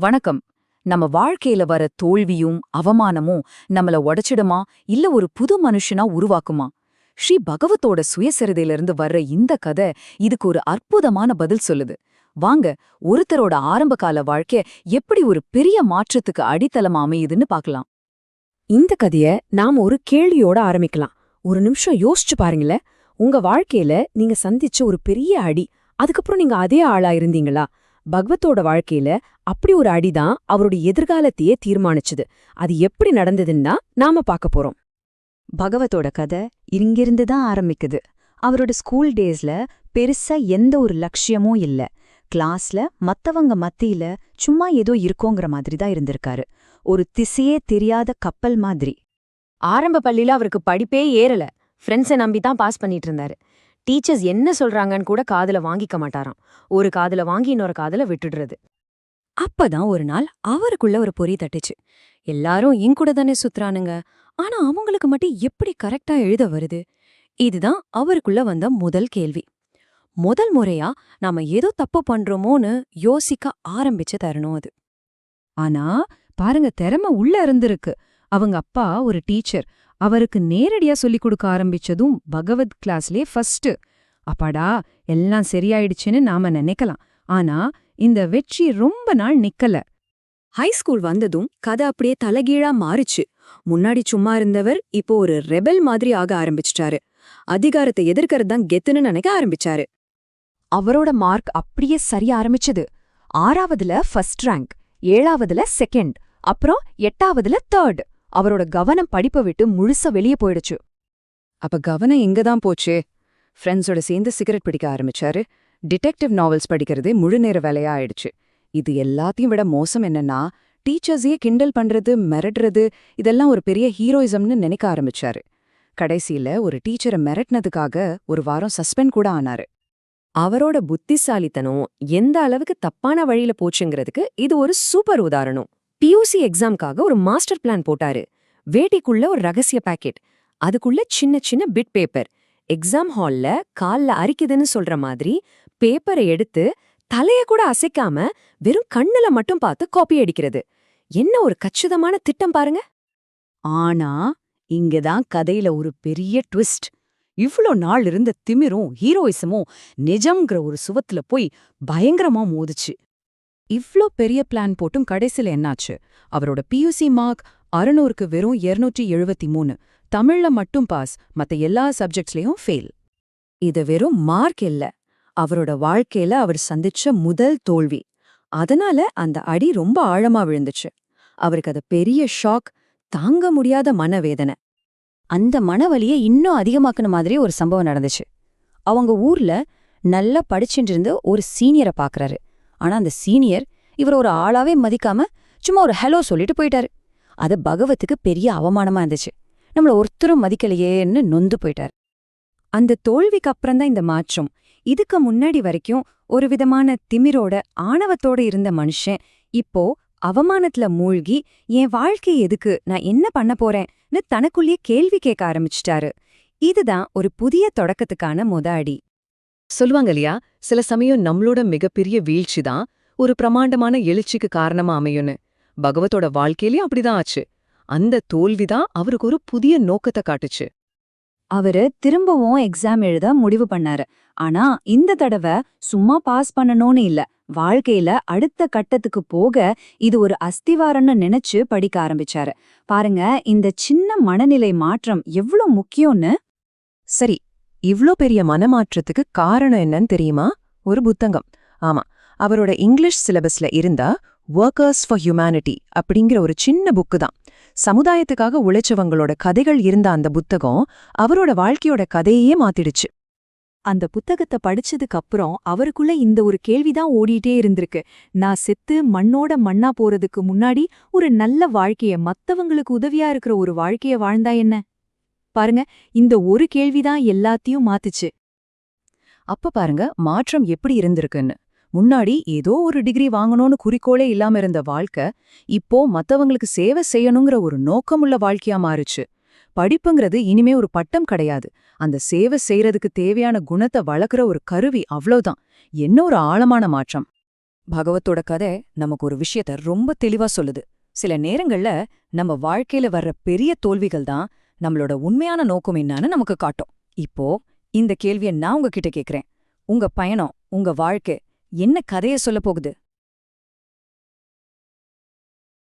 வணக்கம். நம்ம வாழ்க்கையில வர தோல்வியும் அவமானமும் நம்மள உடைச்சிடுமா? இல்ல ஒரு புது மனுஷனா உருவாக்குமா? ஸ்ரீ பகவத்தோட சுயசரிதையிலிருந்து வர்ற இந்த கதை இதுக்கு ஒரு அற்புதமான பதில் சொல்லுது. வாங்க ஒருத்தரோட ஆரம்பகால வாழ்க்கை எப்படி ஒரு பெரிய மாற்றத்துக்கு அடித்தளமா அமையுதுன்னு பார்க்கலாம். இந்த கதைய நாம ஒரு கேள்வியோட ஆரம்பிக்கலாம். ஒரு நிமிஷம் யோசிச்சு பாருங்களேன். உங்க வாழ்க்கையில நீங்க சந்திச்ச ஒரு பெரிய அடி அதுக்கப்புறம் நீங்க அதே ஆளா இருந்தீங்களா? பகவத்தோட வாழ்க்கையில அப்படி ஒரு அடிதான் அவருடைய எதிர்காலத்தையே தீர்மானிச்சுது. அது எப்படி நடந்ததுன்னா நாம பார்க்க போறோம். பகவத்தோட கதை இங்கிருந்து தான் ஆரம்பிக்குது. அவரோட ஸ்கூல் டேஸ்ல பெருசா எந்த ஒரு லட்சியமும் இல்ல. கிளாஸ்ல மத்தவங்க மத்தியில சும்மா ஏதோ இருக்கோங்கிற மாதிரி தான் இருந்திருக்காரு. ஒரு திசையே தெரியாத கப்பல் மாதிரி. ஆரம்ப பள்ளியில அவருக்கு படிப்பே ஏறல. ஃப்ரெண்ட்ஸை நம்பி தான் பாஸ் பண்ணிட்டு இருந்தாரு. டீச்சர்ஸ் என்ன சொல்றாங்கன்னு கூட காதுல வாங்கிக்க மாட்டாராம். ஒரு காதுல வாங்கி இன்னொரு காதுல விட்டுடுறது. அப்பதான் ஒரு நாள் அவருக்குள்ள ஒரு பொறி தட்டுச்சு. எல்லாரும் என் கூட தானே சுத்துறானுங்க? ஆனா அவங்களுக்கு மட்டும் எப்படி கரெக்டா எழுத வருது? இதுதான் அவருக்குள்ள வந்த முதல் கேள்வி. முதல் முறையா நாம ஏதோ தப்பு பண்றோமோன்னு யோசிக்க ஆரம்பிச்ச தரணும் அது. ஆனா பாருங்க திறமை உள்ள இருந்திருக்கு. அவங்க அப்பா ஒரு டீச்சர். அவருக்கு நேரடியா சொல்லிக் கொடுக்க ஆரம்பிச்சதும் பகவத் கிளாஸ்லே ஃபர்ஸ்ட் அப்பாடா எல்லாம் சரியாயிடுச்சுன்னு நாம நினைக்கலாம். ஆனா இந்த வெற்றி ரொம்ப நாள் நிக்கல. ஹைஸ்கூல் வந்ததும் கதை அப்படியே தலகீழா மாறுச்சு. முன்னாடி சும்மா இருந்தவர் இப்போ ஒரு ரெபல் மாதிரி ஆக ஆரம்பிச்சிட்டாரு. அதிகாரத்தை எதிர்க்கிறது தான் கெத்துன்னு நினைக்க ஆரம்பிச்சாரு. அவரோட மார்க் அப்படியே சரிய ஆரம்பிச்சது. ஆறாவதுல ஃபர்ஸ்ட் ரேங்க் ஏழாவதுல செகண்ட் அப்புறம் எட்டாவதுல தேர்ட் அவரோட கவனம் படிப்பை விட்டு முழுசா வெளியே போயிடுச்சு. அப்ப கவனம் எங்க தான் போச்சே? ஃப்ரெண்ட்ஸோட சேர்ந்து சிகரெட் பிடிக்க ஆரம்பிச்சாரு. டிடெக்டிவ் நாவல்ஸ் படிக்கிறதே முழு நேர வேலையா ஆயிடுச்சு. இது எல்லாத்தையும் விட மோசம் என்னன்னா டீச்சர்ஸையே கிண்டல் பண்றது மிரட்டுறது இதெல்லாம் ஒரு பெரிய ஹீரோயிசம்னு நினைக்க ஆரம்பிச்சாரு. கடைசியில ஒரு டீச்சரை மிரட்டினதுக்காக ஒரு வாரம் சஸ்பெண்ட் கூட ஆனாரு. அவரோட புத்திசாலித்தனம் எந்த அளவுக்கு தப்பான வழியில போச்சுங்கிறதுக்கு இது ஒரு சூப்பர் உதாரணம். பியூசி எக்ஸாம்க்காக ஒரு மாஸ்டர் பிளான் போட்டாரு. வேட்டிக்குள்ள ஒரு ரகசிய பாக்கெட் அதுக்குள்ள சின்ன சின்ன பிட் பேப்பர் எக்ஸாம் ஹால்ல கால்ல அரிக்குதுன்னு சொல்ற மாதிரி பேப்பரை எடுத்து தலைய கூட அசைக்காம வெறும் கண்ணுல மட்டும் பார்த்து காப்பி அடிக்கிறது. என்ன ஒரு கச்சிதமான திட்டம் பாருங்க. ஆனா இங்கதான் கதையில ஒரு பெரிய ட்விஸ்ட் இவ்ளோ நாள் இருந்த திமிரும் ஹீரோயிசமும் நிஜம்ங்கிற ஒரு சுவத்துல போய் பயங்கரமா மோதுச்சு. இவ்ளோ பெரிய பிளான் போட்டும் கடைசியில் என்னாச்சு? அவரோட பியூசி மார்க் அறுநூறுக்கு வெறும் 273 எழுபத்தி மூணு. தமிழ்ல மட்டும் பாஸ் மத்த எல்லா சப்ஜெக்ட்ஸ்லயும் ஃபெயில் இது வெறும் மார்க் இல்ல. அவரோட வாழ்க்கையில அவர் சந்திச்ச முதல் தோல்வி. அதனால அந்த அடி ரொம்ப ஆழமா விழுந்துச்சு. அவருக்கு அது பெரிய ஷாக் தாங்க முடியாத மனவேதனை. அந்த மனவலியை இன்னும் அதிகமாக்குன மாதிரி ஒரு சம்பவம் நடந்துச்சு. அவங்க ஊர்ல நல்லா படிச்சுட்டு இருந்து ஒரு சீனியரை பாக்குறாரு. ஆனா அந்த சீனியர் இவர் ஒரு ஆளாவே மதிக்காம சும்மா ஒரு ஹலோ சொல்லிட்டு போயிட்டாரு. அது பகவத்துக்கு பெரிய அவமானமா இருந்துச்சு. நம்மள ஒருத்தரும் மதிக்கலையேன்னு நொந்து போயிட்டாரு. அந்த தோல்விக்கு அப்புறம்தான் இந்த மாற்றம். இதுக்கு முன்னாடி வரைக்கும் ஒரு விதமான திமிரோட ஆணவத்தோட இருந்த மனுஷன் இப்போ அவமானத்துல மூழ்கி என் வாழ்க்கை எதுக்கு? நான் என்ன பண்ண போறேன்னு தனக்குள்ளேயே கேள்வி கேட்க ஆரம்பிச்சிட்டாரு. இதுதான் ஒரு புதிய தொடக்கத்துக்கான மொத அடி. சொல்லுவாங்க இல்லையா? சில சமயம் நம்மளோட மிகப்பெரிய வீழ்ச்சி தான் ஒரு பிரமாண்டமான எழுச்சிக்கு காரணமா அமையும்னு. பகவத்தோட வாழ்க்கையிலயும் அப்படிதான் ஆச்சு. அந்த தோல்விதான் அவருக்கு ஒரு புதிய நோக்கத்தை காட்டுச்சு. அவரு திரும்பவும் எக்ஸாம் எழுத முடிவு பண்ணாரு. ஆனா இந்த தடவை சும்மா பாஸ் பண்ணணும்னு இல்ல. வாழ்க்கையில அடுத்த கட்டத்துக்கு போக இது ஒரு அஸ்திவாரம்னு நினைச்சு படிக்க ஆரம்பிச்சாரு. பாருங்க இந்த சின்ன மனநிலை மாற்றம் எவ்ளோ முக்கியம்னு? சரி இவ்ளோ பெரிய மனமாற்றத்துக்கு காரணம் என்னன்னு தெரியுமா? ஒரு புத்தகம். ஆமா. அவரோட இங்கிலீஷ் சிலபஸ்ல இருந்தா ஒர்க்கர்ஸ் ஃபார் ஹியூமனிட்டி அப்படிங்கிற ஒரு சின்ன புக்கு தான். சமுதாயத்துக்காக உழைச்சவங்களோட கதைகள் இருந்த அந்த புத்தகம் அவரோட வாழ்க்கையோட கதையே மாத்திடுச்சு. அந்த புத்தகத்தை படிச்சதுக்கு அப்புறம் அவருக்குள்ள இந்த ஒரு கேள்விதான் ஓடிட்டே இருந்திருக்கு. நான் செத்து மண்ணோட மண்ணா போறதுக்கு முன்னாடி ஒரு நல்ல வாழ்க்கைய மத்தவங்களுக்கு உதவியா இருக்கிற ஒரு வாழ்க்கைய வாழ்ந்தா என்ன? பாருங்க இந்த ஒரு கேள்விதான் எல்லாத்தையும் மாத்துச்சு. அப்ப பாருங்க மாற்றம் எப்படி இருந்திருக்குன்னு. முன்னாடி ஏதோ ஒரு டிகிரி வாங்கணும்னு குறிக்கோளே இல்லாம இருந்த வாழ்க்கை இப்போ மத்தவங்களுக்கு சேவை செய்யணுங்கிற ஒரு நோக்கமுள்ள வாழ்க்கையா மாறுச்சு. படிப்புங்கிறது இனிமே ஒரு பட்டம் கிடையாது. அந்த சேவை செய்யறதுக்கு தேவையான குணத்தை வளர்க்குற ஒரு கருவி அவ்வளோதான் என்ன ஒரு ஆழமான மாற்றம். பகவத்தோட கதை நமக்கு ஒரு விஷயத்த ரொம்ப தெளிவா சொல்லுது. சில நேரங்கள்ல நம்ம வாழ்க்கையில வர்ற பெரிய தோல்விகள் தான் நம்மளோட உண்மையான நோக்கம் என்னன்னு நமக்கு காட்டும். இப்போ இந்த கேள்வியை நான் உங்ககிட்ட கேக்குறேன். உங்க பயணம் உங்க வாழ்க்கை என்ன கதைய சொல்லப் போகுது?